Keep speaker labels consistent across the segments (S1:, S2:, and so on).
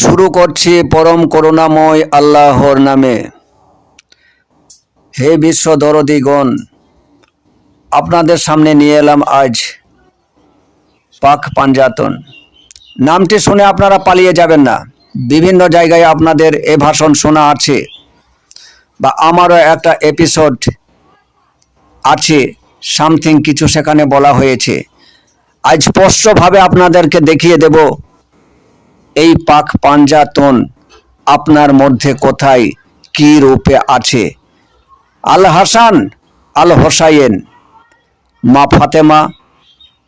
S1: শুরু করছি পরম করুণাময় আল্লাহর নামে। হে বিশ্ব দরদিগণ, আপনাদের সামনে নিয়ে এলাম আজ পাক পাঞ্জাতন। নামটি শুনে আপনারা পালিয়ে যাবেন না। বিভিন্ন জায়গায় আপনাদের এ ভাষণ শোনা আছে বা আমারও একটা এপিসোড আছে সামথিং কিছু সেখানে বলা হয়েছে। আজ স্পষ্টভাবে আপনাদেরকে দেখিয়ে দেব এই পাক পাঞ্জাতন আপনার মধ্যে কোথায় কি রূপে আছে? আল হাসান, আল হোসাইন, মা ফাতেমা,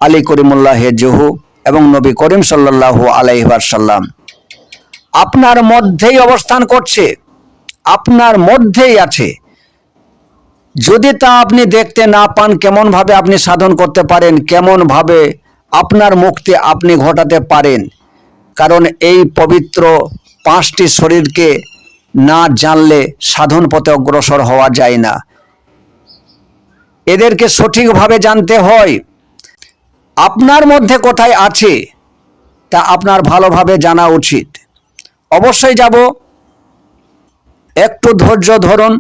S1: আলী করিমুল্লাহ জহু এবং নবী করিম সাল্লাল্লাহু আলাইহাসাল্লাম আপনার মধ্যেই অবস্থান করছে, আপনার মধ্যেই আছে। যদি তা আপনি দেখতে না পান, কেমনভাবে আপনি সাধন করতে পারেন? কেমনভাবে আপনার মুক্তি আপনি ঘটাতে পারেন? কারণ এই পবিত্র পাঁচটি শরীরকে না জানলে সাধন পথে অগ্রসর হওয়া যায় না। এদেরকে সঠিকভাবে জানতে হয়, আপনার মধ্যে কোথায় আছে তা আপনার ভালোভাবে জানা উচিত। অবশ্যই যাব। একটু ধৈর্য ধরুন।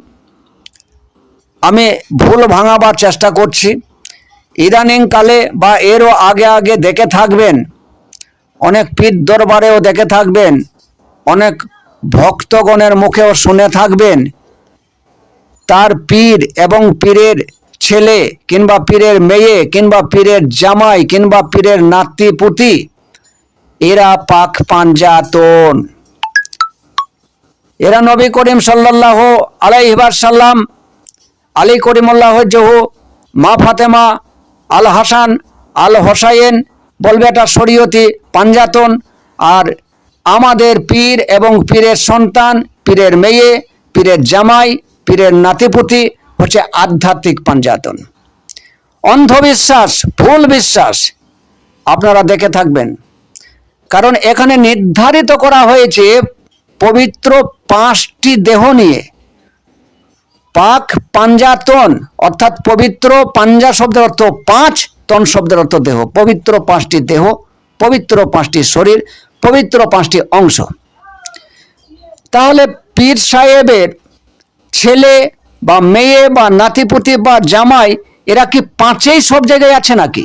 S1: আমি ভুল ভাঙাবার চেষ্টা করছি। ইদানিং কালে বা এরও আগে আগে দেখে থাকবেন অনেক পীর দরবারেও দেখে থাকবেন, অনেক ভক্তগণের মুখেও শুনে থাকবেন। তার পীর এবং পীরের ছেলে কিংবা পীরের মেয়ে কিংবা পীরের জামাই কিংবা পীরের নাতি পুতি এরা পাক পাঞ্জাতন এরা নবী করিম সাল্লাহ আলাইহিবার সাল্লাম আলী করিমুল্লাহ জহু, মা ফাতেমা, আল হাসান, আল হোসাইন বলবে এটা শরীয়তি পাঞ্জাতন, আর আমাদের পীর এবং পীরের সন্তান, পীরের মেয়ে, পীরের জামাই, পীরের নাতিপুতি হচ্ছে আধ্যাত্মিক পাঞ্জাতন। অন্ধবিশ্বাস, ভুল বিশ্বাস, আপনারা দেখে থাকবেন। কারণ এখানে নির্ধারিত করা হয়েছে পবিত্র পাঁচটি দেহ নিয়ে। পাক পাঞ্জাতন অর্থাৎ পবিত্র পাঞ্জা শব্দের অর্থ পাঁচ, তন শব্দের অর্থ দেহ। পবিত্র পাঁচটি দেহ, পবিত্র পাঁচটি শরীর, পবিত্র পাঁচটি অংশ। তাহলে পীর সাহেবের ছেলে বা মেয়ে বা নাতিপুতি বা জামাই, এরা কি পাঁচেই সব জায়গায় আছে নাকি?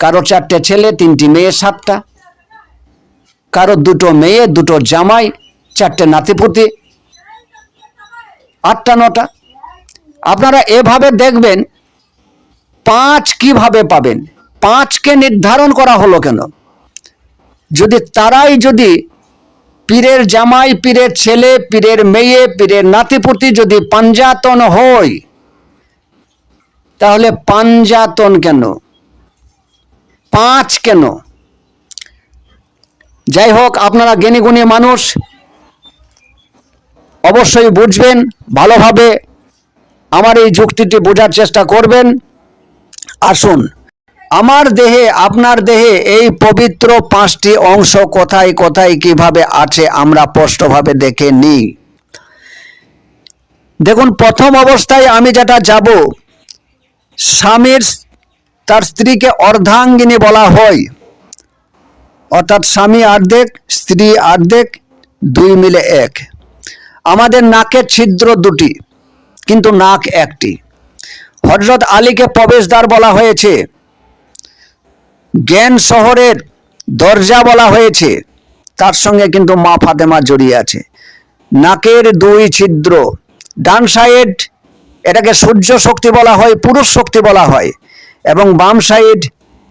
S1: কারও চারটে ছেলে, তিনটি মেয়ে, সাতটা। কারও দুটো মেয়ে, দুটো জামাই, চারটে নাতিপুতি আটটা, নটা। আপনারা এভাবে দেখবেন, পাঁচ কীভাবে পাবেন? পাঁচকে নির্ধারণ করা হলো কেন? যদি তারাই যদি পীরের জামাই, পীরের ছেলে, পীরের মেয়ে, পীরের নাতিপুতি যদি পাঞ্জাতন হয়, তাহলে পাঞ্জাতন কেন? পাঁচ কেন? যাই হোক, আপনারা জ্ঞানী গুণী মানুষ অবশ্যই বুঝবেন, ভালোভাবে আমার এই যুক্তিটি বোঝার চেষ্টা করবেন। আসুন, আমার দেহে, আপনার দেহে এই পবিত্র পাঁচটি অংশ কোথায় কোথায়, কীভাবে আছে আমরা স্পষ্টভাবে দেখে নিই। দেখুন, প্রথম অবস্থায় আমি যেটা যাব, স্বামীর তার স্ত্রীকে অর্ধাঙ্গিনী বলা হয়। অর্থাৎ স্বামী অর্ধেক, স্ত্রী অর্ধেক, দুই মিলে এক। আমাদের নাকের ছিদ্র দুটি, কিন্তু নাক একটি। হজরত আলীকে প্রবেশদ্বার বলা হয়েছে। জ্ঞান শহরের দরজা বলা হয়েছে। তার সঙ্গে কিন্তু মা ফাতেমা জড়িয়ে আছে। নাকের দুই ছিদ্র, ডান সাইড এটাকে সূর্য শক্তি বলা হয়, পুরুষ শক্তি বলা হয়, এবং বাম সাইড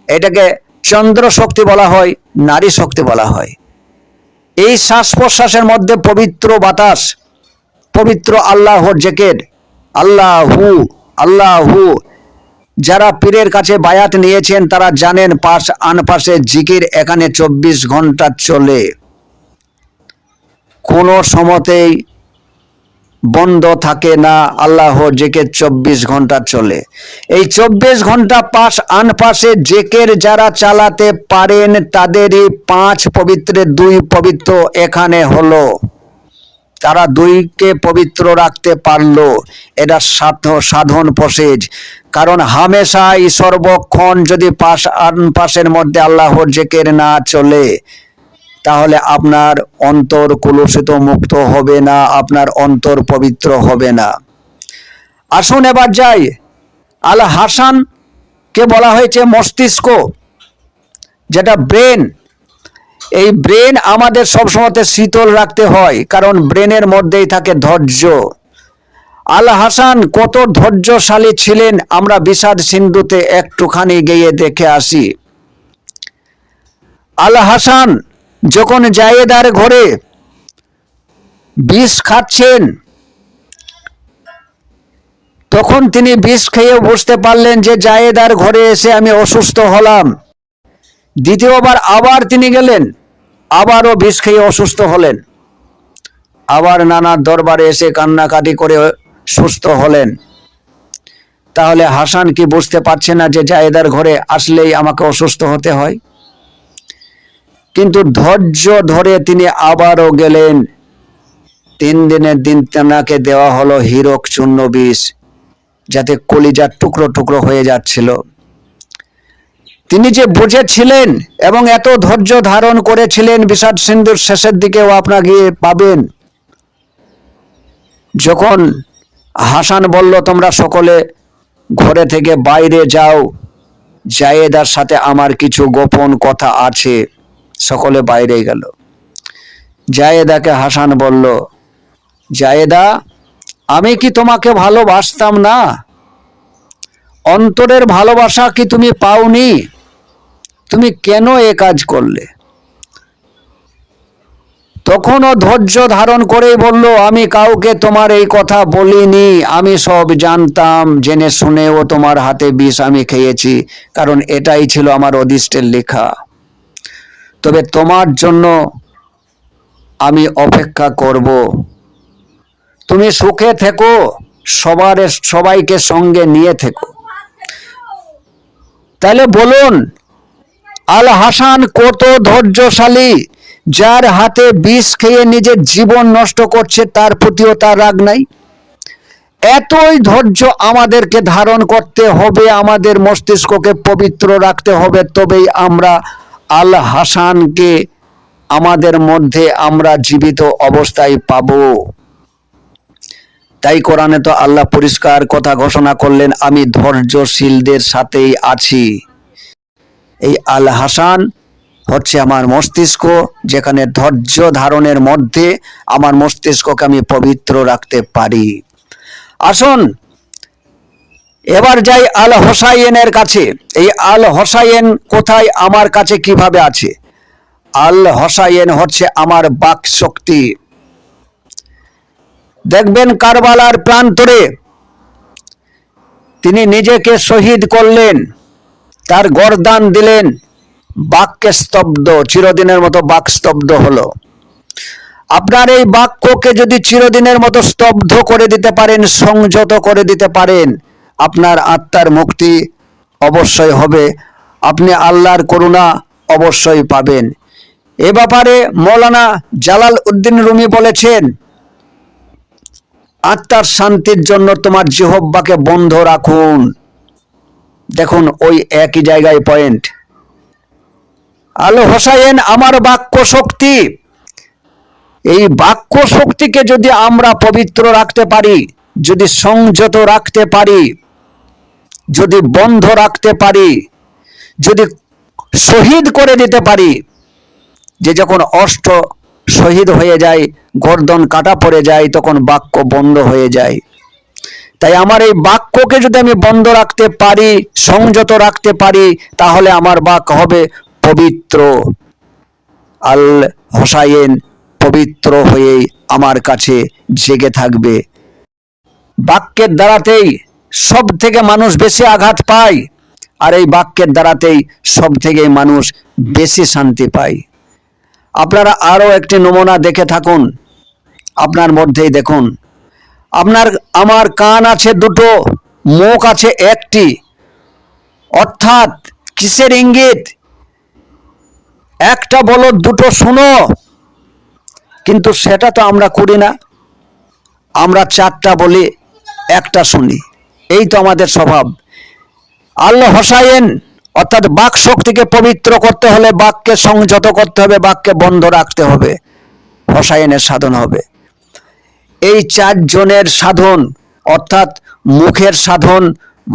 S1: এটাকে চন্দ্র শক্তি বলা হয়, নারী শক্তি বলা হয়। এই শ্বাস প্রশ্বাসের মধ্যে পবিত্র বাতাস পবিত্র আল্লাহর জেকের। আল্লাহু আল্লাহু। যারা পীরের কাছে বায়াত নিয়েছেন, তারা জানেন পাশ আনপাশে জিকির এখানে চব্বিশ ঘণ্টা চলে। কোনো সময়তেই বন্ধ থাকে না আল্লাহ জেকের চব্বিশ ঘণ্টা চলে। এই চব্বিশ ঘণ্টা পাশ আনপাশে জেকের যারা চালাতে পারেন, তাদেরই পাঁচ পবিত্রের দুই পবিত্র এখানে হলো। তারা দুইকে পবিত্র রাখতে পারল। এটা সাধ সাধন প্রসেজ। কারণ হামেশাই সর্বক্ষণ যদি পাশ, আন পাশের মধ্যে আল্লাহর জেকের না চলে, তাহলে আপনার অন্তর কলুষিত মুক্ত হবে না, আপনার অন্তর পবিত্র হবে না। আসুন এবার যাই। আল হাসান কে বলা হয়েছে মস্তিষ্ক, যেটা ব্রেন। এই ব্রেন আমাদের সবসময়তে শীতল রাখতে হয়, কারণ ব্রেনের মধ্যেই থাকে ধৈর্য। আল হাসান কত ধৈর্যশালী ছিলেন, আমরা বিষাদ সিন্ধুতে একটুখানি গিয়ে দেখে আসি। আল হাসান যখন জায়েদার ঘরে বিষ খাচ্ছেন, তখন তিনি বিষ খেয়ে বুঝতে পারলেন যে জায়েদার ঘরে এসে আমি অসুস্থ হলাম। দ্বিতীয়বার আবার তিনি গেলেন। আবারও বিষ খেয়ে অসুস্থ হলেন। আবার নানা দরবারে এসে কান্নাকাটি করে সুস্থ হলেন। তাহলে হাসান কি বুঝতে পারছে না যে জায়েদার ঘরে আসলেই আমাকে অসুস্থ হতে হয়? কিন্তু ধৈর্য ধরে তিনি আবারও গেলেন। তিন দিনের দিন তেনাকে দেওয়া হলো হীরক চূর্ণ বিষ, যাতে কলিজার টুকরো টুকরো হয়ে যাচ্ছিল। তিনি যে বুঝেছিলেন এবং এত ধৈর্য ধারণ করেছিলেন বিষাদ সিন্ধুর শেষের দিকেও আপনার গিয়ে পাবেন। যখন হাসান বলল, তোমরা সকলে ঘরে থেকে বাইরে যাও, জায়েদার সাথে আমার কিছু গোপন কথা আছে। সকলে বাইরে গেল। জায়েদাকে হাসান বলল, জায়েদা, আমি কি তোমাকে ভালোবাসতাম না? অন্তরের ভালোবাসা কি তুমি পাওনি? তুমি কেন এ কাজ করলে? তখনও ধৈর্য ধারণ করেই বলল, আমি কাউকে তোমার এই কথা বলিনি। আমি সব জানতাম, জেনে শুনেও তোমার হাতে বিষ আমি খেয়েছি, কারণ এটাই ছিল আমার অদিষ্টের লেখা। তবে তোমার জন্য আমি অপেক্ষা করব। তুমি সুখে থেকো, সবার, সবাইকে সঙ্গে নিয়ে থেকো। তাহলে বলুন আল হাসান কত ধৈর্যশালী, যার হাতে বিষ খেয়ে নিজের জীবন নষ্ট করছে তার প্রতিও তার রাগ নাই? এতই ধৈর্য আমাদেরকে ধারণ করতে হবে, আমাদের মস্তিষ্ককে পবিত্র রাখতে হবে, তবেই আমরা আল হাসানকে আমাদের মধ্যে আমরা জীবিত অবস্থায় পাব। তাই কোরআনে তো আল্লাহ পরিষ্কার কথা ঘোষণা করলেন, আমি ধৈর্যশীলদের সাথেই আছি। এই আল হাসান হচ্ছে আমার মস্তিষ্ক, যেখানে ধৈর্য ধারণের মধ্যে আমার মস্তিষ্ককে আমি পবিত্র রাখতে পারি। আসুন, এবার যাই আল হোসাইনের কাছে। এই আল হোসাইন কোথায়, আমার কাছে কীভাবে আছে? আল হোসাইন হচ্ছে আমার বাক শক্তি দেখবেন কারবালার প্রান্তরে তিনি নিজেকে শহীদ করলেন। তার গরদান দিলেন। বাক্যে স্তব্ধ, চিরদিনের মতো বাক স্তব্ধ হলো। আপনার এই বাক্যকে যদি চিরদিনের মতো স্তব্ধ করে দিতে পারেন, সংযত করে দিতে পারেন, আপনার আত্মার মুক্তি অবশ্যই হবে। আপনি আল্লাহর করুণা অবশ্যই পাবেন। এ ব্যাপারে মৌলানা জালাল উদ্দিন রুমি বলেছেন, আত্মার শান্তির জন্য তোমার জিহব্বাকে বন্ধ রাখুন। দেখুন, ওই একই জায়গায় পয়েন্ট আলো হোসাইন আমার বাক্য শক্তি। এই বাক্য শক্তিকে যদি আমরা পবিত্র রাখতে পারি, যদি সংযত রাখতে পারি, যদি বন্ধ রাখতে পারি, যদি শহীদ করে দিতে পারি, যে যখন অষ্ট শহীদ হয়ে যায়, গর্দন কাটা পড়ে যায়, তখন বাক্য বন্ধ হয়ে যায়। তাই আমার এই বাক্যকে যদি আমি বন্ধ রাখতে পারি, সংযত রাখতে পারি, তাহলে আমার বাক হবে পবিত্র। আল হোসাইন পবিত্র হয়েই আমার কাছে জেগে থাকবে। বাক্যের দ্বারাতেই সব থেকে মানুষ বেশি আঘাত পায়, আর এই বাক্যের দ্বারাতেই সব থেকে মানুষ বেশি শান্তি পায়। আপনারা আরও একটি নমুনা দেখে থাকুন। আপনার মধ্যেই দেখুন আপনার, আমার কান আছে দুটো, মুখ আছে একটি। অর্থাৎ কিসের ইঙ্গিত? একটা বলো, দুটো শুনো। কিন্তু সেটা তো আমরা করি না। আমরা চারটা বলি, একটা শুনি। এই তো আমাদের স্বভাব। আল্লাহ হোসাইন, অর্থাৎ বাক শক্তিকে পবিত্র করতে হলে বাককে সংযত করতে হবে, বাককে বন্ধ রাখতে হবে। রসায়নের সাধন হবে। এই চারজনের সাধন, অর্থাৎ মুখের সাধন,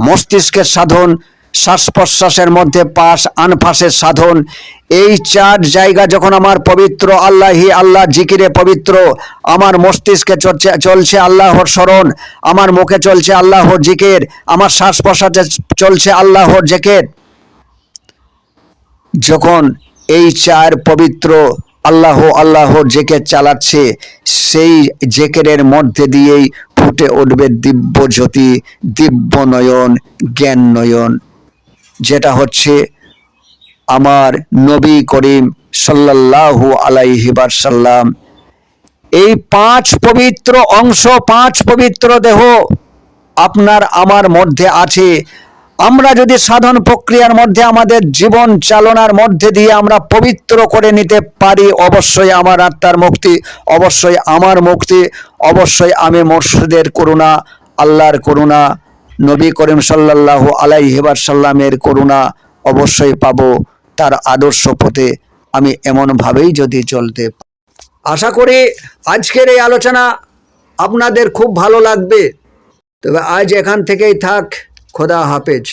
S1: মস্তিষ্কের সাধন শ্বাস প্রশ্বাসের মধ্যে পাশ আনফাসের সাধন, এই চার জায়গা যখন আমার পবিত্র আল্লাহি, আল্লাহ জিকিরে পবিত্র, আমার মস্তিষ্কে চলছে আল্লাহর স্মরণ, আমার মুখে চলছে আল্লাহর জিকির, আমার শ্বাস প্রশ্বাসে চলছে আল্লাহর জেকের। যখন এই চার পবিত্র আল্লাহ আল্লাহ জেকের চালাচ্ছে, সেই জেকেরের মধ্যে দিয়েই ফুটে উঠবে দিব্য জ্যোতি, দিব্য নয়ন, জ্ঞান নয়ন। যেটা হচ্ছে আমার নবী করিম সাল্লাল্লাহু আলাইহি সাল্লাম এই পাঁচ পবিত্র অংশ, পাঁচ পবিত্র দেহ আপনার আমার মধ্যে আছে। আমরা যদি সাধন প্রক্রিয়ার মধ্যে আমাদের জীবন চালনার মধ্যে দিয়ে আমরা পবিত্র করে নিতে পারি, অবশ্যই আমার আত্মার মুক্তি, অবশ্যই আমার মুক্তি, অবশ্যই আমি মর্ষদের করুণা, আল্লাহর করুণা, নবী করিম সাল্লাল্লাহু আলাইহিবার সাল্লামের করুণা অবশ্যই পাবো তার আদর্শ পথে আমি এমনভাবেই যদি চলতে আশা করি আজকের এই আলোচনা আপনাদের খুব ভালো লাগবে। তবে আজ এখান থেকেই থাক, খোদা হাফেজ।